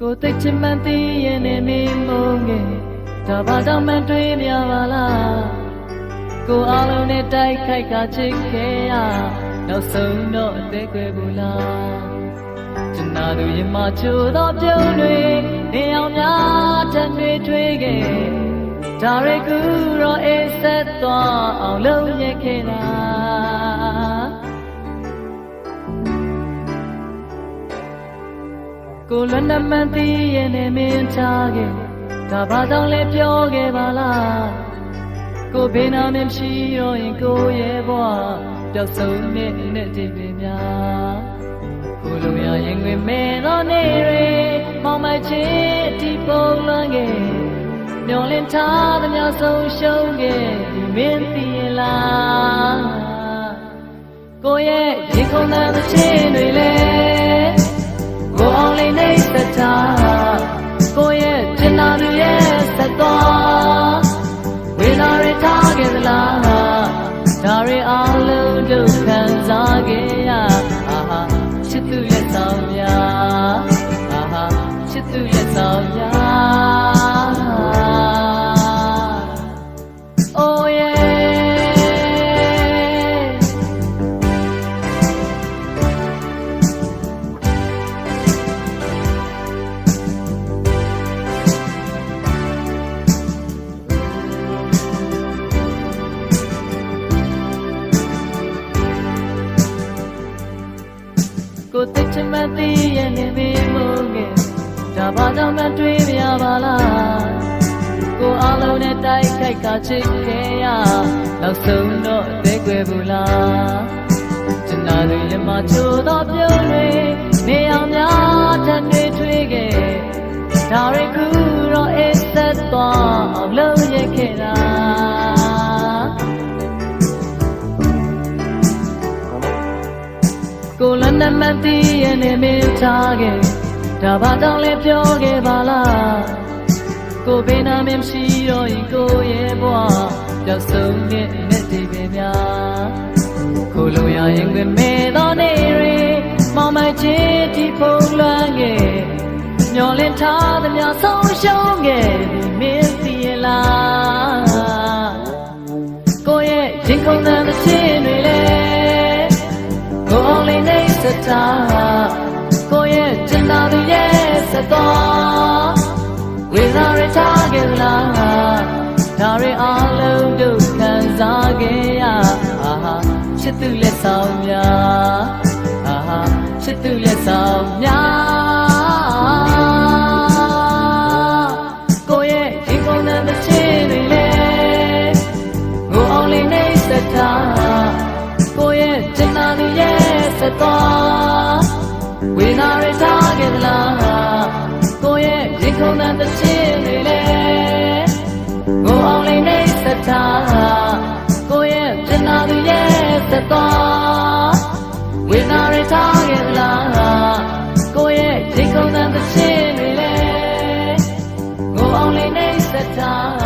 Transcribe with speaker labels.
Speaker 1: သိချင်မှန်သိရင်နဲ့မင်းမုန်းငယ်ဒါဘာကြောင့်မှတွေးမြပါလားကိုအားလုံးနဲ့တိုက်ခိုက်ကချစ်ခဲ့ရနောက်ဆုံးတော့အသေးကွယ်ဘူးလားကျွန်တော်တို့ရင်မချိုးတော့ပြုံးတွေနေအောင်များတန်တွေထွေးခဲ့ဒါရကူတော့အေးဆက်သွားအောင်လုပ်ရခဲ့တာ ကိုလွတ်နမှန်သိရဲ့နဲ့မင်းချခဲ့ဒါဘာကြောင့်လဲပြောခဲ့ပါလားကိုဘေးနာမရှိတော့ရင်ကိုရဲ့ဘဝပျောက်ဆုံးတဲ့နဲ့ဒီပင်များကိုလိုရရင်ဝင်မဲတော့နေရမောင်မချစ်ဒီပုံလွန်ခဲ့မျောလင်းထားသမျှဆုံးရှုံးခဲ့ဒီမင်းသိရင်လားကိုရဲ့ရေခုန်တဲ့ချင်းတွေလဲကိုအောင်လေးနေစ တာကိုရဲ့ကျင်နာသူရဲ့ဆက်သွားဝေလာရထားခဲ့သလားဒါရီအားလုံးတို့ခံစားခဲ့ရအာဟာချစ်သူရဲ့ဆောင်များအာဟာချစ်သူရဲ့ဆောင်များ ကိုသိချင်မှန်းသိရဲ့နေပြီမို့ငယ်ဒါဘာကြောင့်မှတွေးမရပါလားကိုအားလုံးနဲ့တိုက်ခိုက်ကချစ်ခဲ့ရနောက်ဆုံးတော့အသေးကွယ်ဘူးလားကျွန်တော်တို့ရမချိုးတော့ပြုံးတွေနေအောင်များတန်တွေထွေးခဲ့ဒါရခုတော့ ကိုလည်းနမသိရဲ့နေမင်းထားခဲ့ဒါဘာတောင်လဲပြောခဲ့ပါလားကိုဘေးနာမင်းရှိတော့ရင်ကိုရဲ့ဘဝပျောက်ဆုံးတဲ့နဲ့ဒီပင်များကိုလိုရရင်ခွင့်မဲ့တော့နေရမောင်မချစ်ဒီဖုန်လွမ်းခဲ့မျောလင်းထားသမျှဆုံးရှုံးခဲ့ လေးနေစတာကိုရဲ့ကျင်နာသူရဲ့စတော်ဝိဇာရထားခဲ့လားဒါရီအားလုံးတို့ခံစားခဲ့ရအာဟာချစ်သူလက်ဆောင်များအာဟာချစ်သူလက်ဆောင်များ ရဲ့စတော်ဝိနာရထားခဲ့သလားကိုရဲ့ရင်ခုန်တဲ့ချင်းတွေလေကိုအောင်လေးနေစတာကိုရဲ့ကျင်နာသူရဲ့စတော်ဝိနာရထားခဲ့သလားကိုရဲ့ရင်ခုန်တဲ့ချင်းတွေလေကိုအောင်လေးနေစတာ